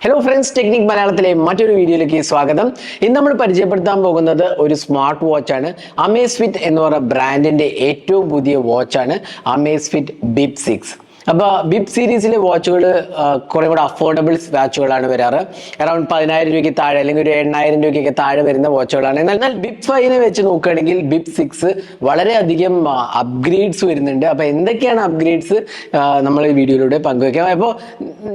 Hello friends technique മലയാളത്തിലെ മറ്റൊരു വീഡിയോയിലേക്ക് സ്വാഗതം. ഇന്ന് നമ്മൾ പരിചയപ്പെടുത്താൻ പോകുന്നത് ഒരു സ്മാർട്ട് വാച്ചാണ് അമേസ് ഫിറ്റ് എന്ന് പറയുന്ന ബ്രാൻഡിന്റെ ഏറ്റവും പുതിയ വാച്ചാണ് അമേസ് ഫിറ്റ് ബിപ് സിക്സ് അപ്പോൾ ബിബ് സീരീസിലെ വാച്ചുകൾ കുറെ കൂടെ അഫോർഡബിൾ വാച്ചുകളാണ് വരാറ്. അറൗണ്ട് പതിനായിരം രൂപയ്ക്ക് താഴെ അല്ലെങ്കിൽ ഒരു എണ്ണായിരം രൂപയ്ക്ക് താഴെ വരുന്ന വാച്ചുകളാണ് എന്നാൽ എന്നാൽ ബിപ് ഫൈവിനെ വെച്ച് നോക്കുകയാണെങ്കിൽ ബിപ് സിക്സ് വളരെയധികം അപ്ഗ്രേഡ്സ് വരുന്നുണ്ട്. അപ്പൊ എന്തൊക്കെയാണ് അപ്ഗ്രേഡ്സ് നമ്മൾ ഈ വീഡിയോയിലൂടെ പങ്കുവയ്ക്കാം. അപ്പോൾ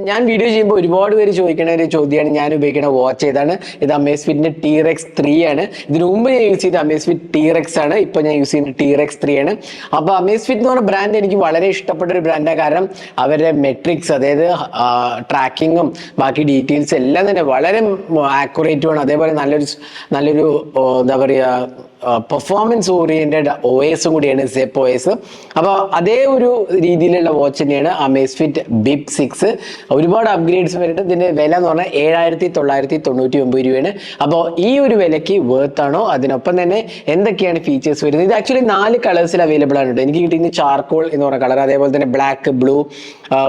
ഞാൻ വീഡിയോ ചെയ്യുമ്പോൾ ഒരുപാട് പേര് ചോദിക്കുന്ന ഒരു ചോദ്യമാണ് ഞാൻ ഉപയോഗിക്കുന്ന വാച്ച് ഏതാണ്? ഇത് അമേസ് ഫിറ്റിന്റെ ടീറെക്സ് ത്രീ ആണ്. ഇതിനു മുമ്പ് ഞാൻ യൂസ് ചെയ്ത അമേസ് ഫിറ്റ് ആണ്. ഇപ്പൊ ഞാൻ യൂസ് ചെയ്യുന്ന ടീറെക്സ് ത്രീ ആണ്. അപ്പൊ അമേസ് ഫിറ്റ് എന്ന് പറഞ്ഞ ബ്രാൻഡ് എനിക്ക് വളരെ ഇഷ്ടപ്പെട്ട ഒരു ബ്രാൻഡാണ് കാരണം അവരുടെ മെട്രിക്സ് അതായത് ട്രാക്കിങ്ങും ബാക്കി ഡീറ്റെയിൽസ് എല്ലാം തന്നെ വളരെ ആക്യുറേറ്റും ആണ്. അതേപോലെ നല്ലൊരു നല്ലൊരു എന്താ പറയുക പെർഫോമൻസ് ഓറിയന്റഡ് ഒ എസും കൂടിയാണ് സെപ്പ് ഒ എസ് അപ്പോൾ അതേ ഒരു രീതിയിലുള്ള വാച്ച് തന്നെയാണ് അമേസ് ഫിറ്റ് ബിപ് സിക്സ് ഒരുപാട് അപ്ഗ്രേഡ്സ് വരുന്നുണ്ട് ഇതിന്റെ വില എന്ന് പറഞ്ഞാൽ ഏഴായിരത്തി തൊള്ളായിരത്തി തൊണ്ണൂറ്റി ഒമ്പത് രൂപയാണ്. അപ്പോൾ ഈ ഒരു വിലയ്ക്ക് വേർത്ത് ആണോ? അതിനൊപ്പം തന്നെ എന്തൊക്കെയാണ് ഫീച്ചേഴ്സ് വരുന്നത്? ഇത് ആക്ച്വലി നാല് കളേഴ്സിൽ അവൈലബിൾ ആണ് കേട്ടോ. എനിക്ക് കിട്ടിയത് ചാർക്കോൾ എന്ന് പറഞ്ഞ കളർ അതേപോലെ തന്നെ ബ്ലാക്ക് ബ്ലൂ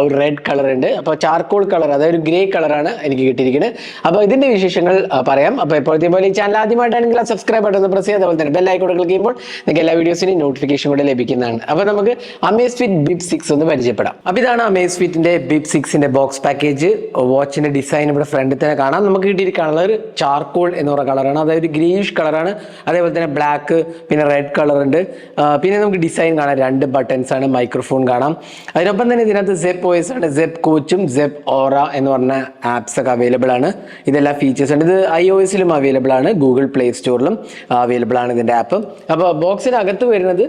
ഒരു റെഡ് കളർ ഉണ്ട്. അപ്പോൾ ചാർക്കോൾ കളർ അതായത് ഒരു ഗ്രേ കളറാണ് എനിക്ക് കിട്ടിയിരിക്കുന്നത്. അപ്പോൾ ഇതിന്റെ വിശേഷങ്ങൾ പറയാം. അപ്പോൾ എപ്പോഴത്തെ പോലെ ഈ ചാനൽ ആദ്യമായിട്ടാണെങ്കിൽ സബ്സ്ക്രൈബ് ബട്ടൺ പ്രസ് ചെയ്യുക. അതുപോലെ തന്നെ ബെൽ ഐക്കോൺ ക്ലിക്ക് ചെയ്യുമ്പോൾ നിങ്ങൾക്ക് എല്ലാ വീഡിയോസിനും നോട്ടിഫിക്കേഷൻ കൂടെ ലഭിക്കുന്നതാണ്. അപ്പോൾ നമുക്ക് അമേസ് ഫിറ്റ് ബിപ് സിക്സ് ഒന്ന് പരിചയപ്പെടാം. അപ്പോൾ ഇതാണ് അമേസ് ഫിറ്റിന്റെ ബിപ് സിക്സിന്റെ ബോക്സ് പാക്കേജ് വാച്ചിന്റെ ഡിസൈൻ ഇവിടെ ഫ്രണ്ടിൽ തന്നെ കാണാം. നമുക്ക് കിട്ടിയ കളർ ചാർക്കോൾ എന്ന് പറയുന്ന കളറാണ് അതായത് ഗ്രീഷ് കളറാണ് അതേപോലെ തന്നെ ബ്ലാക്ക് പിന്നെ റെഡ് കളർ ഉണ്ട്. പിന്നെ നമുക്ക് ഡിസൈൻ കാണാം. രണ്ട് ബട്ടൺസ് ആണ്. മൈക്രോഫോൺ കാണാം. അതിനൊപ്പം തന്നെ ഇതിനകത്ത് സെപ്പ് ഓയസ് ആണ്. സെപ്പ് കോച്ചും സെപ്പ് ഓറ എന്ന് പറഞ്ഞ ആപ്സ് ഒക്കെ അവൈലബിൾ ആണ്. ഇതെല്ലാം ഫീച്ചേഴ്സ് ഉണ്ട്. ഇത് ഐ ഒ എസിലും അവൈലബിൾ ആണ് ഗൂഗിൾ പ്ലേ സ്റ്റോറിലും അവൈലബിൾ ആണ്. ഇതിന്റെ ആപ്പ് അപ്പോൾ ബോക്സിനകത്ത് വരുന്നത്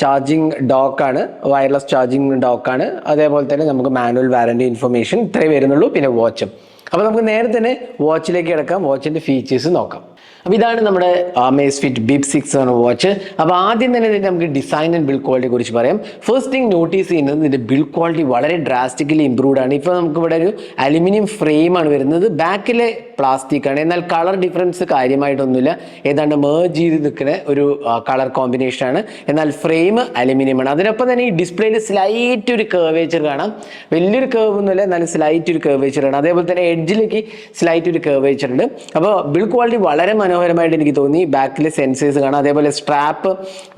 ചാർജിങ് ഡോക്കാണ് വയർലെസ് ചാർജിങ് ഡോക്കാണ് അതേപോലെ തന്നെ നമുക്ക് മാനുവൽ വാറന്റി ഇൻഫർമേഷൻ ഇത്രേ വരുന്നുള്ളൂ പിന്നെ വാച്ചും അപ്പോൾ നമുക്ക് നേരെ തന്നെ വാച്ചിലേക്ക് കിടക്കാം വാച്ചിന്റെ ഫീച്ചേഴ്സ് നോക്കാം. അപ്പോൾ ഇതാണ് നമ്മുടെ അമേസ് ഫിറ്റ് ബിബ് സിക്സ് എന്ന വാച്ച് അപ്പോൾ ആദ്യം തന്നെ ഇതിന്റെ നമുക്ക് ഡിസൈൻ ആൻഡ് ബിൽഡ് ക്വാളിറ്റിയെ കുറിച്ച് പറയാം. ഫസ്റ്റ് തിങ് നോട്ടീസ് ചെയ്യുന്നത് ഇതിന്റെ ബിൽഡ് ക്വാളിറ്റി വളരെ ഡ്രാസ്റ്റിക്കലി ഇമ്പ്രൂവ് ആണ്. ഇപ്പോൾ നമുക്ക് ഇവിടെ ഒരു അലുമിനിയം ഫ്രെയിമാണ് വരുന്നത്. ബാക്കിലെ പ്ലാസ്റ്റിക് ആണ്. എന്നാൽ കളർ ഡിഫറൻസ് കാര്യമായിട്ടൊന്നുമില്ല. ഏതാണ്ട് മേജ് ചെയ്ത് നിൽക്കുന്ന ഒരു കളർ കോമ്പിനേഷൻ ആണ്. എന്നാൽ ഫ്രെയിം അലുമിനിയം ആണ്. അതിനൊപ്പം തന്നെ ഈ ഡിസ്പ്ലേയിൽ സ്ലൈറ്റ് ഒരു കേവേച്ചർ കാണാം. വലിയൊരു കേവ് ഒന്നുമില്ല എന്നാലും സ്ലൈറ്റ് ഒരു കേവേച്ചർ ആണ്. അതേപോലെ തന്നെ എഡ്ജിലേക്ക് സ്ലൈറ്റ് ഒരു കേവേച്ചർ ഉണ്ട്. അപ്പോൾ ബിൽഡ് ക്വാളിറ്റി വളരെ മനോഹരമായിട്ട് എനിക്ക് തോന്നി. ബാക്കിൽ സെൻസേഴ്സ് കാണാം. അതേപോലെ സ്ട്രാപ്പ്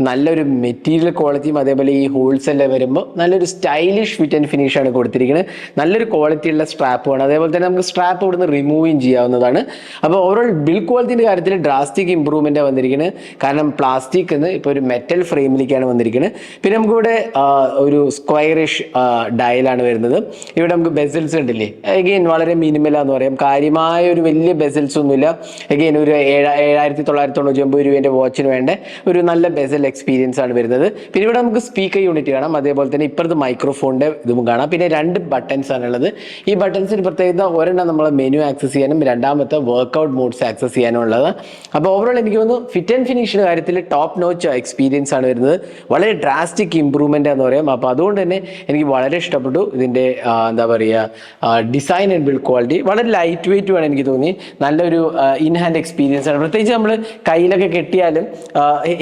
നല്ലൊരു മെറ്റീരിയൽ ക്വാളിറ്റിയും അതേപോലെ ഈ ഹോൾസ് എല്ലാം വരുമ്പോൾ നല്ലൊരു സ്റ്റൈലിഷ് ഫിറ്റ് ആൻഡ് ഫിനിഷ് ആണ് കൊടുത്തിരിക്കുന്നത് നല്ലൊരു ക്വാളിറ്റി ക്വാളിറ്റിയുള്ള സ്ട്രാപ്പുമാണ് അതേപോലെ തന്നെ നമുക്ക് സ്ട്രാപ്പ് ഇവിടുന്ന് റിമൂവും ചെയ്യാവുന്നതാണ്. അപ്പോൾ ഓവറോൾ ബിൽഡ് ക്വാളിറ്റിന്റെ കാര്യത്തിൽ ഡ്രാസ്റ്റിക് ഇമ്പ്രൂവ്മെന്റ് വന്നിരിക്കുന്നത് കാരണം പ്ലാസ്റ്റിക് എന്ന് ഇപ്പോൾ ഒരു മെറ്റൽ ഫ്രെയിമിലേക്കാണ് വന്നിരിക്കുന്നത് പിന്നെ നമുക്കിവിടെ ഒരു സ്ക്വയറിഷ് ഡയലാണ് വരുന്നത്. ഇവിടെ നമുക്ക് ബെസൽസ് ഉണ്ടല്ലേ? എഗെയിൻ വളരെ മിനിമലാന്ന് പറയാം. കാര്യമായ ഒരു വലിയ ബെസൽസ് ഒന്നുമില്ല. എഗെയിൻ ഒരു ഏഴ ഏഴായിരത്തി തൊള്ളായിരത്തി തൊണ്ണൂറ്റി ഒമ്പത് രൂപേന്റെ വാച്ചിന് വേണ്ട ഒരു നല്ല ബെസൽ എക്സ്പീരിയൻസ് ആണ് വരുന്നത്. പിന്നെ ഇവിടെ നമുക്ക് സ്പീക്കർ യൂണിറ്റ് കാണാം. അതേപോലെ തന്നെ ഇപ്പുറത്ത് മൈക്രോഫോണിന്റെ ഇതും കാണാം. പിന്നെ രണ്ട് ബട്ടൺസ് ആണുള്ളത് ഈ ബട്ടൺസിന് പ്രത്യേകത ഒരെണ്ണം നമ്മൾ മെനു ആക്സസ് ചെയ്യാനും രണ്ടാമത്തെ വർക്കൗട്ട് മോഡ്സ് ആക്സസ് ചെയ്യാനും ഉള്ളത്. അപ്പോൾ ഓവറോൾ എനിക്ക് തോന്നുന്നു ഫിറ്റ് ആൻഡ് ഫിനിഷിന്റെ കാര്യത്തിൽ ടോപ്പ് നോച്ച് എക്സ്പീരിയൻസ് ആണ് വരുന്നത്. വളരെ ഡ്രാസ്റ്റിക് ഇമ്പ്രൂവ്മെന്റ് എന്ന് പറയാം. അപ്പോൾ അതുകൊണ്ട് തന്നെ എനിക്ക് വളരെ ഇഷ്ടപ്പെട്ടു ഇതിന്റെ എന്താ പറയുക ഡിസൈൻ ആൻഡ് ബിൽഡ് ക്വാളിറ്റി വളരെ ലൈറ്റ് വെയിറ്റ് വേണം എനിക്ക് തോന്നി. നല്ലൊരു ഇൻ ഹാൻഡ് എക്സ്പീരിയൻസ് ആണ്. പ്രത്യേകിച്ച് നമ്മൾ കയ്യിലൊക്കെ കെട്ടിയാലും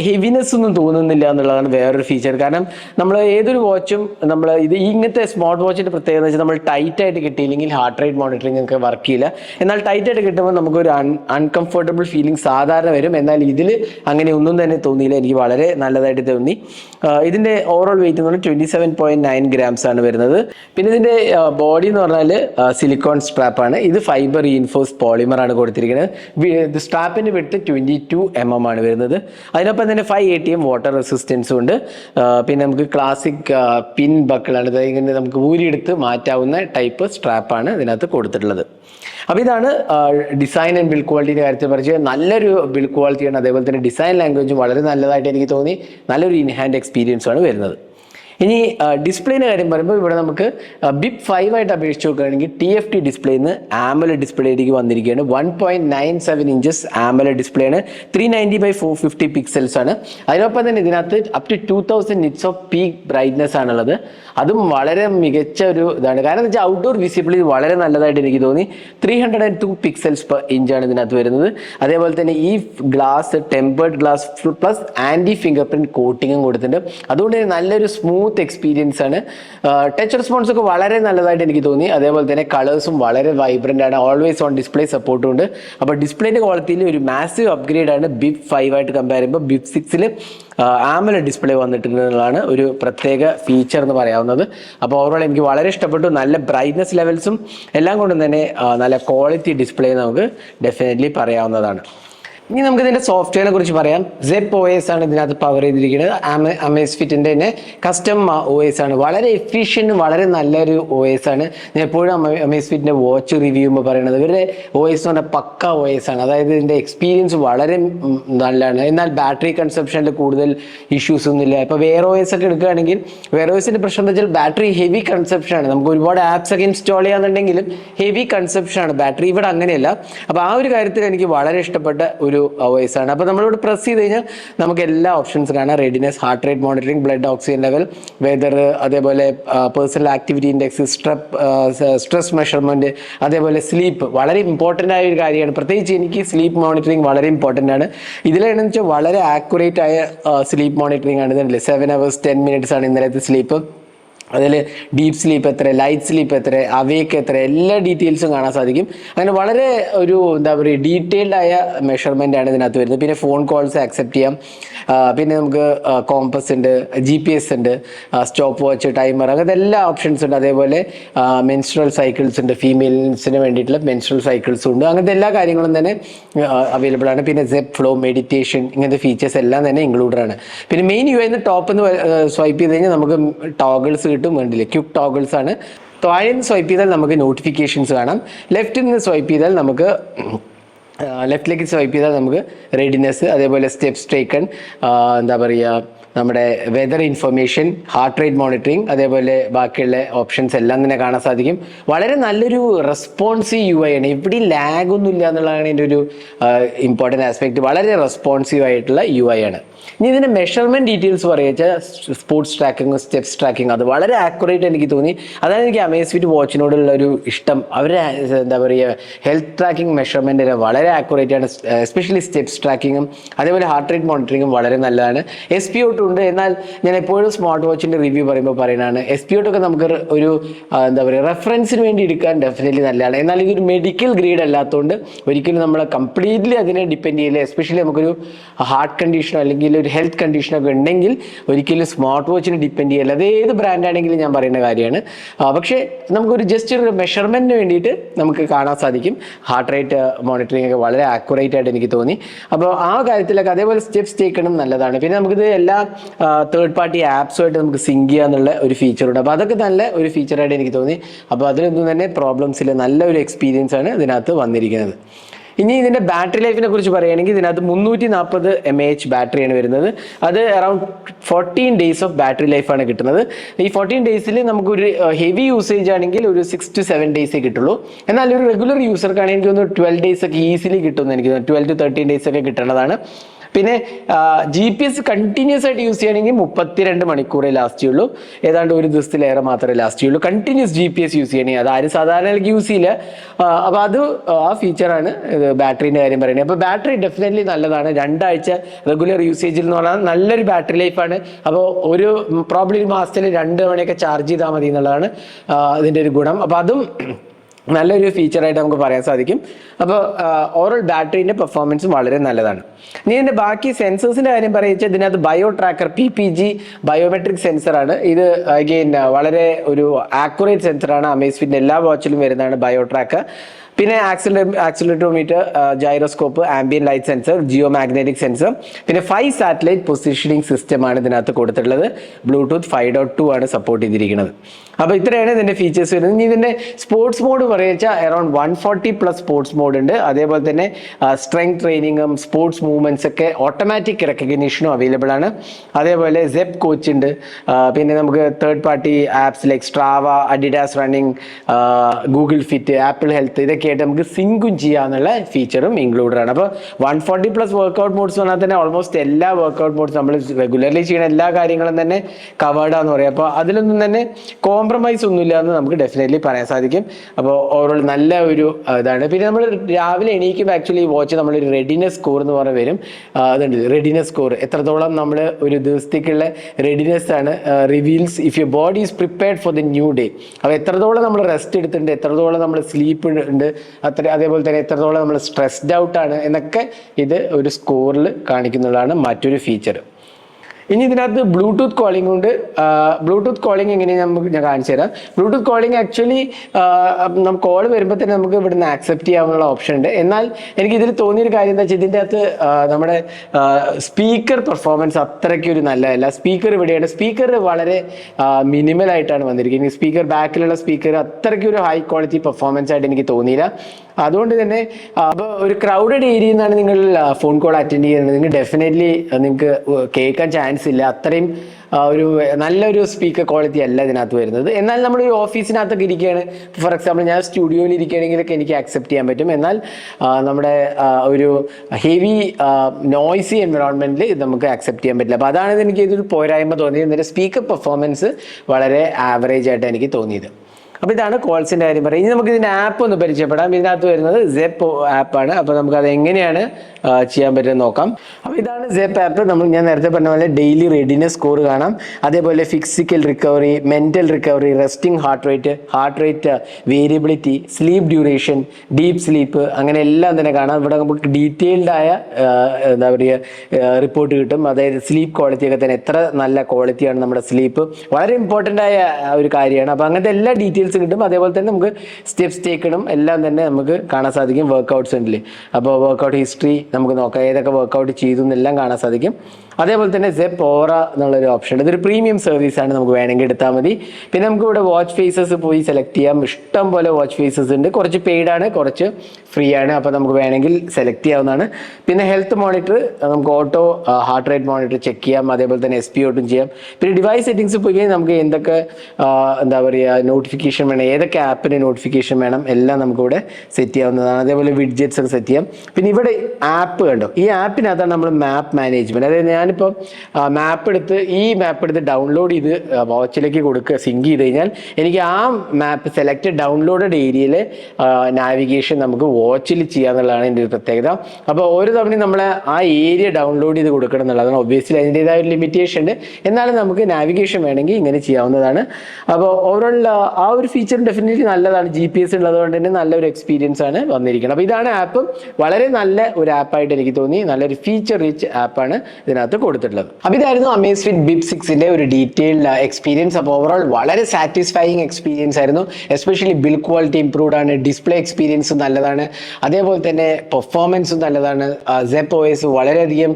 ഹെവിനെസ് ഒന്നും തോന്നുന്നില്ല എന്നുള്ളതാണ് വേറൊരു ഫീച്ചർ കാരണം നമ്മൾ ഏതൊരു വാച്ചും നമ്മൾ ഇത് ഇങ്ങനത്തെ സ്മാർട്ട് വാച്ചിന്റെ പ്രത്യേകത വെച്ചാൽ നമ്മൾ ടൈറ്റ് ആയിട്ട് കിട്ടിയില്ലെങ്കിൽ ഹാർട്ട് റേറ്റ് മോണിറ്ററിംഗ് ഒക്കെ വർക്ക് ചെയ്യില്ല. എന്നാൽ ടൈറ്റ് ആയിട്ട് കിട്ടുമ്പോൾ നമുക്കൊരു അൺ അൺകംഫർട്ടബിൾ ഫീലിംഗ് സാധാരണ വരും. എന്നാൽ ഇതിൽ അങ്ങനെ ഒന്നും തന്നെ തോന്നിയില്ല. എനിക്ക് വളരെ നല്ലതായിട്ട് തോന്നി. ഇതിന്റെ ഓവറോൾ വെയിറ്റ് എന്ന് പറഞ്ഞാൽ twenty seven point nine grams ആണ് വരുന്നത്. പിന്നെ ഇതിന്റെ ബോഡി എന്ന് പറഞ്ഞാൽ സിലിക്കോൺ സ്ട്രാപ്പാണ് ഇത് ഫൈബർ റീഇൻഫോഴ്സ് പോളിമർ ആണ് കൊടുത്തിരിക്കുന്നത്. സ്ട്രാപ്പിന്റെ വിട്ട് ട്വന്റി ടു എം എം ആണ് വരുന്നത്. അതിനൊപ്പം തന്നെ five A T M water റെസിസ്റ്റൻസും ഉണ്ട്. പിന്നെ നമുക്ക് ക്ലാസിക് പിൻ ബക്കിളാണ് ഇത് ഇങ്ങനെ നമുക്ക് ഊരിയെടുത്ത് മാറ്റാവുന്ന ടൈപ്പ് സ്ട്രാപ്പാണ് ഇതിനകത്ത് കൊടുത്തിട്ടുള്ളത്. അപ്പോൾ ഇതാണ് ഡിസൈൻ ആൻഡ് ബിൽഡ് ക്വാളിറ്റിയുടെ കാര്യത്തിൽ പറഞ്ഞത്. നല്ലൊരു ബിൽഡ് ക്വാളിറ്റിയാണ് അതേപോലെ തന്നെ ഡിസൈൻ ലാംഗ്വേജും വളരെ നല്ലതായിട്ട് എനിക്ക് തോന്നി. നല്ലൊരു ഇൻഹാൻഡ് എക്സ്പീരിയൻസ് ആണ് വരുന്നത്. ഇനി ഡിസ്പ്ലേയുടെ കാര്യം പറയുമ്പോൾ ഇവിടെ നമുക്ക് ബിപ് ഫൈവ് ആയിട്ട് അപേക്ഷിച്ച് നോക്കുകയാണെങ്കിൽ ടി എഫ് ടി ഡിസ്പ്ലേന്ന് ആമല ഡിസ്പ്ലേയിലേക്ക് വന്നിരിക്കുകയാണ്. One point nine seven inches AMOLED display ആണ്. Three ninety by four fifty pixels ആണ്. അതിനൊപ്പം തന്നെ ഇതിനകത്ത് up to two thousand nits of peak brightness ആണുള്ളത്. അതും വളരെ മികച്ച ഒരു ഇതാണ്. കാരണം എന്ന് വെച്ചാൽ ഔട്ട്ഡോർ വിസിബിലിറ്റി വളരെ നല്ലതായിട്ട് എനിക്ക് തോന്നി. Three hundred and two pixels per inch ആണ് ഇതിനകത്ത് വരുന്നത്. അതേപോലെ തന്നെ ഈ glass tempered glass plus anti fingerprint കോട്ടിങ്ങും കൊടുത്തിട്ടുണ്ട്. അതുകൊണ്ട് തന്നെ നല്ലൊരു സ്മൂത്ത് സ്മൂത്ത് എക്സ്പീരിയൻസ് ആണ്. ടച്ച് റെസ്പോൺസ് ഒക്കെ വളരെ നല്ലതായിട്ട് എനിക്ക് തോന്നി. അതേപോലെ തന്നെ കളേഴ്സും വളരെ വൈബ്രന്റ് ആണ്. ഓൾവേസ് ഓൺ ഡിസ്പ്ലേ സപ്പോർട്ടും ഉണ്ട്. അപ്പോൾ ഡിസ്പ്ലേന്റെ ക്വാളിറ്റിയിൽ ഒരു മാസീവ് അപ്ഗ്രേഡ് ആണ് ബിബ് ഫൈവ് ആയിട്ട് കമ്പയർ ചെയ്യുമ്പോൾ ബിബ് സിക്സിൽ ആമല ഡിസ്പ്ലേ വന്നിട്ടുള്ളതാണ് ഒരു പ്രത്യേക ഫീച്ചർ എന്ന് പറയാവുന്നത്. അപ്പോൾ ഓവറോൾ എനിക്ക് വളരെ ഇഷ്ടപ്പെട്ടു. നല്ല ബ്രൈറ്റ്നസ് ലെവൽസും എല്ലാം കൊണ്ടും തന്നെ നല്ല ക്വാളിറ്റി ഡിസ്പ്ലേ നമുക്ക് ഡെഫിനറ്റ്ലി പറയാവുന്നതാണ്. ഇനി നമുക്ക് ഇതിന്റെ സോഫ്റ്റ്വെയറിനെ കുറിച്ച് പറയാം. സെപ്പ് ഒ എസ് ആണ് ഇതിനകത്ത് പവർ ചെയ്തിരിക്കുന്നത്. അമേസ് ഫിറ്റിന്റെ തന്നെ കസ്റ്റം ഒ എസ് ആണ്. വളരെ എഫിഷ്യന്റ് വളരെ നല്ലൊരു ഒ എസ് ആണ്. ഞാൻ എപ്പോഴും അമേസ് ഫിറ്റിന്റെ വാച്ച് റിവ്യൂ ചെയ്യുമ്പോൾ പറയുന്നത് ഇവരുടെ ഒ എസ് എന്ന് പറഞ്ഞാൽ പക്ക ഒ എസ് ആണ്. അതായത് ഇതിന്റെ എക്സ്പീരിയൻസ് വളരെ നല്ലതാണ്. എന്നാൽ ബാറ്ററി കൺസപ്ഷനിൽ കൂടുതൽ ഇഷ്യൂസ് ഒന്നുമില്ല ഇപ്പൊ വേറെ ഒ എസ് ഒക്കെ എടുക്കുകയാണെങ്കിൽ വേറെ ഒ എസിന്റെ പ്രശ്നം എന്താ വെച്ചാൽ ബാറ്ററി ഹെവി കൺസപ്ഷൻ ആണ്. നമുക്ക് ഒരുപാട് ആപ്സ് ഒക്കെ ഇൻസ്റ്റാൾ ചെയ്യാന്നുണ്ടെങ്കിലും ഹെവി കൺസപ്ഷൻ ആണ്. ബാറ്ററി ഇവിടെ അങ്ങനെയല്ല. അപ്പോൾ ആ ഒരു കാര്യത്തിൽ എനിക്ക് വളരെ ഇഷ്ടപ്പെട്ട ഒരു വോയിസ് ആണ്. അപ്പോൾ നമ്മളിവിടെ പ്രസ് ചെയ്ത് കഴിഞ്ഞാൽ നമുക്ക് എല്ലാ ഓപ്ഷൻസ് കാണാം. Readiness heart rate monitoring blood oxygen level weather അതേപോലെ personal activity index stress measurement അതേപോലെ സ്ലീപ്പ് വളരെ ഇമ്പോർട്ടന്റ് ആയ ഒരു കാര്യമാണ്. പ്രത്യേകിച്ച് എനിക്ക് സ്ലീപ്പ് മോണിറ്ററിംഗ് വളരെ ഇമ്പോർട്ടന്റ് ആണ്. ഇതിലാണെന്ന് വെച്ചാൽ വളരെ ആക്യുറേറ്റ് ആയ സ്ലീപ്പ് മോണിറ്ററിംഗ് ആണ്. ഇതല്ലേ? സെവൻ അവേഴ്സ് ടെൻ മിനിറ്റ്സ് ആണ് ഇന്നലത്തെ സ്ലീപ്പ് അതിൽ ഡീപ്പ് സ്ലീപ്പ് എത്ര ലൈറ്റ് സ്ലീപ്പ് എത്ര അവേക്ക് എത്ര എല്ലാ ഡീറ്റെയിൽസും കാണാൻ സാധിക്കും. അങ്ങനെ വളരെ ഒരു എന്താ പറയുക ഡീറ്റെയിൽഡ് ആയ മെഷർമെന്റ് ആണ് ഇതിനകത്ത് വരുന്നത്. പിന്നെ ഫോൺ കോൾസ് അക്സെപ്റ്റ് ചെയ്യാം. പിന്നെ നമുക്ക് കോമ്പസ് ഉണ്ട് ജി പി എസ് ഉണ്ട് സ്റ്റോപ്പ് വാച്ച് ടൈമർ അങ്ങനത്തെ എല്ലാ ഓപ്ഷൻസ് ഉണ്ട്. അതേപോലെ മെൻസ്ട്രൽ സൈക്കിൾസ് ഉണ്ട് ഫീമെയിൽസിന് വേണ്ടിയിട്ടുള്ള മെൻസ്ട്രൽ സൈക്കിൾസും ഉണ്ട്. അങ്ങനത്തെ എല്ലാ കാര്യങ്ങളും തന്നെ അവൈലബിൾ ആണ്. പിന്നെ സെപ്പ് ഫ്ലോ മെഡിറ്റേഷൻ ഇങ്ങനത്തെ ഫീച്ചേഴ്സ് എല്ലാം തന്നെ ഇൻക്ലൂഡഡ് ആണ്. പിന്നെ മെയിൻ യു എന്ന് ടോപ്പ് എന്ന് സ്വൈപ്പ് ചെയ്ത് കഴിഞ്ഞാൽ നമുക്ക് ടോഗിൾസ് കിട്ടും വേണ്ടില്ല ക്യുക്ക് ടോഗിൾസ് ആണ്. താഴെ നിന്ന് സ്വൈപ്പ് ചെയ്താൽ നമുക്ക് നോട്ടിഫിക്കേഷൻസ് കാണാം. ലെഫ്റ്റിൽ നിന്ന് സ്വൈപ്പ് ചെയ്താൽ നമുക്ക് ലെഫ്റ്റിലേക്ക് സ്വൈപ്പ് ചെയ്താൽ നമുക്ക് റെഡിനെസ് അതേപോലെ സ്റ്റെപ്സ് ടേക്കൺ എന്താ പറയുക നമ്മുടെ weather information heart rate monitoring അതേപോലെ ബാക്കിയുള്ള ഓപ്ഷൻസ് എല്ലാം തന്നെ കാണാൻ സാധിക്കും. വളരെ നല്ലൊരു റെസ്പോൺസീവ് യു ഐ ആണ്. എവിടെയും ലാഗ് ഒന്നും ഇല്ല എന്നുള്ളതാണ് എന്റെ ഒരു ഇമ്പോർട്ടന്റ് ആസ്പെക്ട് വളരെ റെസ്പോൺസീവ് ആയിട്ടുള്ള യു ഐ ആണ്. ഇനി ഇതിന്റെ മെഷർമെന്റ് ഡീറ്റെയിൽസ് പറയുക സ്പോർട്സ് ട്രാക്കിംഗ് സ്റ്റെപ്സ് ട്രാക്കിംഗ് അത് വളരെ ആക്യുറേറ്റ് എനിക്ക് തോന്നി. അതാണ് എനിക്ക് അമേസ്ഫിറ്റ് വാച്ചിനോടുള്ള ഒരു ഇഷ്ടം. അവരുടെ എന്താ പറയുക ഹെൽത്ത് ട്രാക്കിംഗ് മെഷർമെന്റ് വളരെ ആക്യുറേറ്റ് ആണ്. എസ്പെഷ്യലി സ്റ്റെപ്സ് ട്രാക്കിങ്ങും അതേപോലെ ഹാർട്ട് റേറ്റ് മോണിറ്ററിങ്ങും വളരെ നല്ലതാണ്. എസ് പി ഒട്ടും ഉണ്ട്. എന്നാൽ ഞാൻ എപ്പോഴും സ്മാർട്ട് വാച്ചിന്റെ റിവ്യൂ പറയുമ്പോൾ പറയുന്നതാണ്. എസ് പി ഒട്ടൊക്കെ നമുക്ക് ഒരു എന്താ പറയുക റെഫറൻസിന് വേണ്ടി എടുക്കാൻ ഡെഫിനറ്റ്ലി നല്ലതാണ്. എന്നാൽ ഇതൊരു മെഡിക്കൽ ഗ്രേഡ് അല്ലാത്തതുകൊണ്ട് ഒരിക്കലും നമ്മൾ കംപ്ലീറ്റ്ലി അതിനെ ഡിപ്പെൻഡ് ചെയ്യില്ല. എസ്പെഷ്യലി നമുക്കൊരു ഹാർട്ട് കണ്ടീഷനോ അല്ലെങ്കിൽ ഒരു ഹെൽത്ത് കണ്ടീഷനോ ഒക്കെ ഉണ്ടെങ്കിൽ ഒരിക്കലും സ്മാർട്ട് വാച്ചിന് ഡിപ്പെൻഡ് ചെയ്യില്ല. അത് ഏത് ബ്രാൻഡ് ആണെങ്കിലും ഞാൻ പറയുന്ന കാര്യമാണ്. പക്ഷേ നമുക്കൊരു ജസ്റ്റ് ഒരു മെഷർമെന്റിന് വേണ്ടിയിട്ട് നമുക്ക് കാണാൻ സാധിക്കും. ഹാർട്ട് റേറ്റ് മോണിറ്ററിംഗ് ഒക്കെ വളരെ ആക്യുറേറ്റ് ആയിട്ട് എനിക്ക് തോന്നി. അപ്പോൾ ആ കാര്യത്തിലൊക്കെ അതേപോലെ സ്റ്റെപ്സ് ടേക്കണം നല്ലതാണ്. പിന്നെ നമുക്കിത് എല്ലാ തേർഡ് പാർട്ടി ആപ്സുമായിട്ട് നമുക്ക് സിങ്ക് ചെയ്യാന്നുള്ള ഒരു ഫീച്ചറുണ്ട് അപ്പോൾ അതൊക്കെ നല്ല ഒരു ഫീച്ചറായിട്ട് എനിക്ക് തോന്നി. അപ്പോൾ അതിലൊന്നും തന്നെ പ്രോബ്ലംസ് ഇല്ല. നല്ലൊരു എക്സ്പീരിയൻസ് ആണ് ഇതിനകത്ത് വന്നിരിക്കുന്നത്. ഇനി ഇതിന്റെ ബാറ്ററി ലൈഫിനെ കുറിച്ച് പറയുകയാണെങ്കിൽ ഇതിനകത്ത് മുന്നൂറ്റി നാൽപ്പത് എം എച്ച് ബാറ്ററിയാണ് വരുന്നത്. അത് around fourteen days of battery ലൈഫാണ് കിട്ടുന്നത്. ഈ ഫോർട്ടീൻ ഡേയ്സിൽ നമുക്കൊരു ഹെവി യൂസേജ് ആണെങ്കിൽ ഒരു സിക്സ് ടു സെവൻ ഡേയ്സേ കിട്ടുള്ളൂ. എന്നാൽ ഒരു റെഗുലർ യൂസർക്കാണെങ്കിൽ തോന്നുന്നു ട്വൽവ് ഡേയ്സ് ഒക്കെ ഈസിലി കിട്ടുമെന്ന് എനിക്ക് ട്വൽവ് ടു തേർട്ടീൻ ഡേയ്സ് ഒക്കെ കിട്ടേണ്ടതാണ്. പിന്നെ ജി പി എസ് കണ്ടിന്യൂസ് ആയിട്ട് യൂസ് ചെയ്യണമെങ്കിൽ മുപ്പത്തിരണ്ട് മണിക്കൂറേ ലാസ്റ്റ് ചെയ്യുള്ളൂ ഏതാണ്ട് ഒരു ദിവസത്തിലേറെ മാത്രമേ ലാസ്റ്റ് ചെയ്യുള്ളൂ continuous G P S use ചെയ്യണമെങ്കിൽ അത് ആരും സാധാരണ യൂസ് ചെയ്യില്ല. അപ്പോൾ അത് ആ ഫീച്ചറാണ് ബാറ്ററീന്റെ കാര്യം പറയുന്നത്. അപ്പോൾ ബാറ്ററി ഡെഫിനറ്റ്ലി നല്ലതാണ്. രണ്ടാഴ്ച റെഗുലർ യൂസേജിൽ എന്ന് പറഞ്ഞാൽ നല്ലൊരു ബാറ്ററി ലൈഫാണ് അപ്പോൾ ഒരു പ്രോബ്ലി മാസത്തിൽ രണ്ട് മണിയൊക്കെ ചാർജ് ചെയ്താൽ മതി എന്നുള്ളതാണ് ഇതിന്റെ ഒരു ഗുണം. അപ്പോൾ അതും നല്ലൊരു ഫീച്ചറായിട്ട് നമുക്ക് പറയാൻ സാധിക്കും. അപ്പോൾ ഓവറോൾ ബാറ്ററിന്റെ പെർഫോമൻസും വളരെ നല്ലതാണ്. ഇനി ഇതിന്റെ ബാക്കി സെൻസേഴ്സിന്റെ കാര്യം പറയുക ഇതിനകത്ത് bio tracker P P G biometric സെൻസറാണ് ഇത് അഗെയിൻ വളരെ ഒരു ആക്യുറേറ്റ് സെൻസറാണ് അമേസ്ഫിന്റെ എല്ലാ വാച്ചിലും വരുന്നതാണ് ബയോ ട്രാക്കർ പിന്നെ ആക്സിലേ accelerometer gyroscope ambient light sensor geomagnetic sensor പിന്നെ ഫൈവ് സാറ്റലൈറ്റ് പൊസിഷനിങ് സിസ്റ്റം ആണ് ഇതിനകത്ത് കൊടുത്തിട്ടുള്ളത്. ബ്ലൂടൂത്ത് ഫൈവ് ഡോട്ട് ടു ആണ് സപ്പോർട്ട് ചെയ്തിരിക്കുന്നത്. അപ്പോൾ ഇത്രയാണ് ഇതിന്റെ ഫീച്ചേഴ്സ് വരുന്നത്. ഇനി ഇതിന്റെ സ്പോർട്സ് മോഡ് പറയുക around one forty plus sports mode ഉണ്ട്. അതേപോലെ തന്നെ സ്ട്രെങ്ത് ട്രെയിനിങ്ങും സ്പോർട്സ് മൂവ്മെന്റ്സ് ഒക്കെ ഓട്ടോമാറ്റിക് റെക്കഗ്നീഷനും അവൈലബിൾ ആണ്. അതേപോലെ സെബ് കോച്ച് ഉണ്ട്. പിന്നെ നമുക്ക് third party apps like Strava Adidas running Google fit Apple health ഇതൊക്കെ ആയിട്ട് നമുക്ക് സിങ്കും ചെയ്യാന്നുള്ള ഫീച്ചറും ഇൻക്ലൂഡഡ് ആണ്. അപ്പോൾ one forty plus workout modes പറഞ്ഞാൽ തന്നെ ഓൾമോസ്റ്റ് എല്ലാ വർക്കൗട്ട് മോഡ്സ് നമ്മൾ റെഗുലർലി ചെയ്യുന്ന എല്ലാ കാര്യങ്ങളും തന്നെ കവേർഡ് ആണെന്ന് പറയാം. അപ്പോൾ അതിലൊന്നും തന്നെ കോംപ്രമൈസ് ഒന്നുമില്ല എന്ന് നമുക്ക് ഡെഫിനറ്റ്ലി പറയാൻ സാധിക്കും. അപ്പോൾ ഓവറോൾ നല്ല ഒരു ഇതാണ്. പിന്നെ നമ്മൾ രാവിലെ എണീക്കുമ്പോൾ ആക്ച്വലി വാച്ച് നമ്മളൊരു റെഡിനെസ് സ്കോർ എന്ന് പറഞ്ഞ വരും. അതുണ്ട്. റെഡിനെസ് സ്കോർ എത്രത്തോളം നമ്മൾ ഒരു ദിവസത്തേക്കുള്ള റെഡിനെസ് ആണ് reveals if you body is prepared for the new day അപ്പോൾ എത്രത്തോളം നമ്മൾ റെസ്റ്റ് എടുത്തിട്ടുണ്ട് എത്രത്തോളം നമ്മൾ സ്ലീപ്പ് ഉണ്ട് അത്ര അതേപോലെ തന്നെ എത്രത്തോളം നമ്മൾ സ്ട്രെസ്ഡ് ഔട്ടാണ് എന്നൊക്കെ ഇത് ഒരു സ്കോറിൽ കാണിക്കുന്നതാണ് മറ്റൊരു ഫീച്ചർ ഇനി ഇതിനകത്ത് ബ്ലൂടൂത്ത് കോളിംഗ് ഉണ്ട്. ബ്ലൂടൂത്ത് കോളിംഗ് എങ്ങനെയാണ് നമുക്ക് ഞാൻ കാണിച്ചു തരാം. ബ്ലൂടൂത്ത് കോളിംഗ് ആക്ച്വലി നമുക്ക് കോൾ വരുമ്പോൾ തന്നെ നമുക്ക് ഇവിടുന്ന് ആക്സെപ്റ്റ് ചെയ്യാനുള്ള ഓപ്ഷൻ ഉണ്ട്. എന്നാൽ എനിക്ക് ഇതിൽ തോന്നിയൊരു കാര്യം എന്താ വെച്ചാൽ ഇതിന്റെ അകത്ത് നമ്മുടെ സ്പീക്കർ പെർഫോമൻസ് അത്രയ്ക്കൊരു നല്ലതല്ല. സ്പീക്കർ ഇവിടെയാണ് സ്പീക്കർ വളരെ മിനിമൽ ആയിട്ടാണ് വന്നിരിക്കുന്നത്. സ്പീക്കർ ബാക്കിലുള്ള സ്പീക്കർ അത്രയ്ക്കൊരു ഹൈ ക്വാളിറ്റി പെർഫോമൻസ് ആയിട്ട് എനിക്ക് തോന്നിയില്ല. അതുകൊണ്ട് തന്നെ അപ്പോൾ ഒരു ക്രൗഡഡ് ഏരിയയിൽ നിന്നാണ് നിങ്ങൾ ഫോൺ കോൾ അറ്റൻഡ് ചെയ്യുന്നത്. നിങ്ങൾ ഡെഫിനറ്റ്ലി നിങ്ങൾക്ക് കേൾക്കാൻ ചാൻസ് ഇല്ല. അത്രയും ഒരു നല്ലൊരു സ്പീക്കർ ക്വാളിറ്റി അല്ല ഇതിനകത്ത് വരുന്നത്. എന്നാൽ നമ്മൾ ഒരു ഓഫീസിനകത്തൊക്കെ ഇരിക്കുകയാണ്. ഫോർ എക്സാമ്പിൾ ഞാൻ സ്റ്റുഡിയോയിൽ ഇരിക്കുകയാണെങ്കിലൊക്കെ എനിക്ക് അക്സെപ്റ്റ് ചെയ്യാൻ പറ്റും. എന്നാൽ നമ്മുടെ ഒരു ഹെവി നോയ്സി എൻവറോൺമെന്റിൽ ഇത് നമുക്ക് അക്സെപ്റ്റ് ചെയ്യാൻ പറ്റില്ല. അപ്പോൾ അതാണ് എനിക്ക് ഇതൊരു പോരായ്മ തോന്നിയത്. ഇതിന്റെ സ്പീക്കർ പെർഫോമൻസ് വളരെ ആവറേജ് ആയിട്ട് എനിക്ക് തോന്നിയത്. അപ്പോൾ ഇതാണ് കോൾസിന്റെ കാര്യം പറയുന്നത്. ഇനി നമുക്ക് ഇതിന്റെ ആപ്പ് ഒന്ന് പരിചയപ്പെടാം. ഇതിനകത്ത് വരുന്നത് സെപ്പ് ആപ്പാണ് അപ്പോൾ നമുക്ക് അത് എങ്ങനെയാണ് ചെയ്യാൻ പറ്റുമെന്ന് നോക്കാം. അപ്പോൾ ഇതാണ് സെപ്പ് ആപ്പ് നമ്മൾ ഞാൻ നേരത്തെ പറഞ്ഞ പോലെ ഡെയിലി റെഡിനെസ് സ്കോർ കാണാം. അതേപോലെ physical recovery mental recovery resting heart rate heart rate variability sleep duration deep sleep അങ്ങനെ എല്ലാം തന്നെ കാണാം. ഇവിടെ നമുക്ക് ഡീറ്റെയിൽഡ് ആയ എന്താ പറയുക റിപ്പോർട്ട് കിട്ടും. അതായത് സ്ലീപ്പ് ക്വാളിറ്റി ഒക്കെ തന്നെ എത്ര നല്ല ക്വാളിറ്റിയാണ് നമ്മുടെ സ്ലീപ്പ് വളരെ ഇമ്പോർട്ടന്റ് ആയ ഒരു കാര്യമാണ്. അപ്പോൾ അങ്ങനത്തെ എല്ലാ ഡീറ്റെയിൽസ് കിട്ടും. അതേപോലെ തന്നെ നമുക്ക് സ്റ്റെപ്സ് ടേക്കണം എല്ലാം തന്നെ നമുക്ക് കാണാൻ സാധിക്കും വർക്കൗട്ട് സെന്റിൽ അപ്പോൾ വർക്കൗട്ട് ഹിസ്റ്ററി നമുക്ക് നോക്കാം. ഏതൊക്കെ വർക്കൗട്ട് ചെയ്തു എന്നെല്ലാം കാണാൻ സാധിക്കും. അതേപോലെ തന്നെ സെപ്പ് ഓറ എന്നുള്ളൊരു ഓപ്ഷൻ ഉണ്ട്. ഇതൊരു പ്രീമിയം സർവീസ് ആണ് നമുക്ക് വേണമെങ്കിൽ എടുത്താൽ മതി. പിന്നെ നമുക്ക് ഇവിടെ വാച്ച് ഫേസസ് പോയി സെലക്ട് ചെയ്യാം. ഇഷ്ടം പോലെ വാച്ച് ഫേസസ് ഉണ്ട്. കുറച്ച് പെയ്ഡ് ആണ് കുറച്ച് ഫ്രീ ആണ്. അപ്പോൾ നമുക്ക് വേണമെങ്കിൽ സെലക്ട് ചെയ്യാവുന്നതാണ്. പിന്നെ ഹെൽത്ത് മോണിറ്റർ നമുക്ക് auto heart rate monitor check ചെയ്യാം. അതേപോലെ തന്നെ എസ് പി ഓട്ടും ചെയ്യാം. പിന്നെ ഡിവൈസ് സെറ്റിംഗ്സ് പോയി കഴിഞ്ഞാൽ നമുക്ക് എന്തൊക്കെ എന്താ പറയുക നോട്ടിഫിക്കേഷൻ വേണം ഏതൊക്കെ ആപ്പിന് നോട്ടിഫിക്കേഷൻ വേണം എല്ലാം നമുക്കിവിടെ സെറ്റ് ചെയ്യാവുന്നതാണ്. അതേപോലെ വിഡ്ജറ്റ്സ് ഒക്കെ സെറ്റ് ചെയ്യാം. പിന്നെ ഇവിടെ ആപ്പ് കണ്ടോ? ഈ ആപ്പിനകത്താണ് നമ്മൾ മാപ്പ് മാനേജ്മെന്റ് അതായത് ഞാനിപ്പോൾ മാപ്പ് എടുത്ത് ഈ മാപ്പ് എടുത്ത് ഡൗൺലോഡ് ചെയ്ത് വാച്ചിലേക്ക് കൊടുക്കുക സിങ്ക് ചെയ്ത് കഴിഞ്ഞാൽ എനിക്ക് ആ മാപ്പ് സെലക്ട് ഡൗൺലോഡഡ് ഏരിയയിൽ നാവിഗേഷൻ നമുക്ക് വാച്ചിൽ ചെയ്യാന്നുള്ളതാണ് എന്റെ ഒരു പ്രത്യേകത. അപ്പോൾ ഓരോ തവണയും നമ്മൾ ആ ഏരിയ ഡൗൺലോഡ് ചെയ്ത് കൊടുക്കണം എന്നുള്ളതാണ് ഒബ്വിയസ്ലി അതിന്റെതായ ഒരു ലിമിറ്റേഷൻ ഉണ്ട്. എന്നാലും നമുക്ക് നാവിഗേഷൻ വേണമെങ്കിൽ ഇങ്ങനെ ചെയ്യാവുന്നതാണ്. അപ്പോൾ ഓവറോൾ ആ ഒരു ഫീച്ചർ ഡെഫിനറ്റ്ലി നല്ലതാണ്. ജി പി എസ് ഉള്ളതുകൊണ്ട് തന്നെ നല്ലൊരു എക്സ്പീരിയൻസ് ആണ് വന്നിരിക്കുന്നത്. അപ്പോൾ ഇതാണ് ആപ്പ് വളരെ നല്ല ഒരു ആപ്പായിട്ട് എനിക്ക് തോന്നി. നല്ലൊരു ഫീച്ചർ റിച്ച് ആപ്പാണ് ഇതിനകത്ത് കൊടുത്തിട്ടുള്ളത്. അപ്പൊ ഇതായിരുന്നു അമേസ് ഫിറ്റ് ബിബ് സിക്സിന്റെ ഒരു ഡീറ്റെയിൽഡ് എക്സ്പീരിയൻസ് അപ്പോൾ ഓവറോൾ വളരെ സാറ്റിസ്ഫൈയിങ് എക്സ്പീരിയൻസ് ആയിരുന്നു. എസ്പെഷ്യലി ബിൽ ക്വാളിറ്റി ഇംപ്രൂവ്ഡ് ആണ്. ഡിസ്പ്ലേ എക്സ്പീരിയൻസ് നല്ലതാണ്. അതേപോലെ തന്നെ പെർഫോമൻസും നല്ലതാണ്. സെപ്പ് ഒ എസ് വളരെയധികം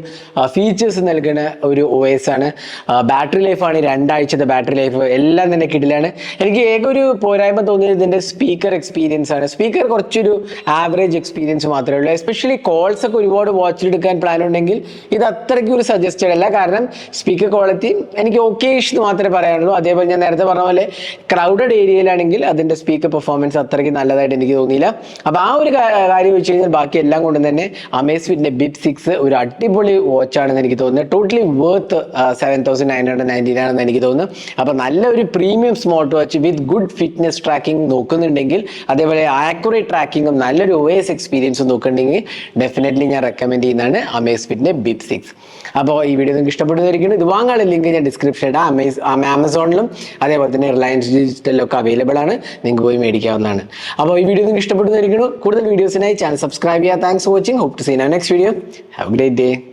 ഫീച്ചേഴ്സ് നൽകുന്ന ഒരു ഒ എസ് ആണ്. ബാറ്ററി ലൈഫാണ് രണ്ടാഴ്ചത്തെ ബാറ്ററി ലൈഫ് എല്ലാം തന്നെ കിടിലാണ്. എനിക്ക് ഏക ഒരു പോരായ്മ തോന്നിയത് ഇതിന്റെ സ്പീക്കർ എക്സ്പീരിയൻസ് ആണ്. സ്പീക്കർ കുറച്ചൊരു ആവറേജ് എക്സ്പീരിയൻസ് മാത്രമേ ഉള്ളൂ. എസ്പെഷ്യലി കോൾസ് ഒക്കെ ഒരുപാട് വാച്ചിലെടുക്കാൻ പ്ലാൻ ഉണ്ടെങ്കിൽ ഇത് അത്രയ്ക്ക് ഒരു സജസ്റ്റഡ് അല്ല. കാരണം സ്പീക്കർ ക്വാളിറ്റി എനിക്ക് ഓക്കെ എന്ന് മാത്രമേ പറയാനുള്ളൂ. അതേപോലെ ഞാൻ നേരത്തെ പറഞ്ഞ പോലെ ക്രൗഡഡ് ഏരിയയിലാണെങ്കിൽ അതിന്റെ സ്പീക്കർ പെർഫോമൻസ് അത്രയ്ക്ക് നല്ലതായിട്ട് എനിക്ക് തോന്നിയില്ല. അപ്പോൾ ആ ഒരു കാര്യം വെച്ച് കഴിഞ്ഞാൽ ബാക്കി എല്ലാം കൊണ്ടും തന്നെ അമേസ്ഫിറ്റിന്റെ ബിറ്റ് സിക്സ് ഒരു അടിപൊളി വാച്ചാണെന്ന് എനിക്ക് തോന്നുന്നത് totally worth seven thousand nine hundred nineteen ആണെന്ന് എനിക്ക് തോന്നുന്നു. അപ്പോൾ നല്ലൊരു premium smart watch with good fitness tracking നോക്കുന്നുണ്ടെങ്കിൽ അതേപോലെ ആക്യുറേറ്റ് ട്രാക്കിങ്ങും നല്ലൊരു ഒ എസ് എക്സ്പീരിയൻസും നോക്കുന്നുണ്ടെങ്കിൽ ഡെഫിനറ്റ്ലി ഞാൻ റെക്കമെൻഡ് ചെയ്യുന്നതാണ് അമേസ്ഫിറ്റിന്റെ ബിറ്റ് സിക്സ് അപ്പോൾ ഈ വീഡിയോ നിങ്ങൾക്ക് ഇഷ്ടപ്പെടുന്നതായിരിക്കും ഇത് വാങ്ങാനുള്ള ലിങ്ക് ഞാൻ ഡിസ്ക്രിപ്ഷൻ ഇടാം. അമേസ് ആമസോണിലും അതേപോലെ തന്നെ റിലയൻസ് ഡിജിറ്റലിലും ഒക്കെ അവൈലബിൾ ആണ്. നിങ്ങൾക്ക് പോയി മേടിക്കാവുന്നതാണ്. അപ്പോൾ ഈ വീഡിയോ നിങ്ങൾക്ക് ഇഷ്ടപ്പെടുന്നതായിരിക്കും കൂടുതൽ വീഡിയോസിനായി ചാനൽ സബ്സ്ക്രൈബ് ചെയ്യുക. Thanks for watching hope to seen next video have great day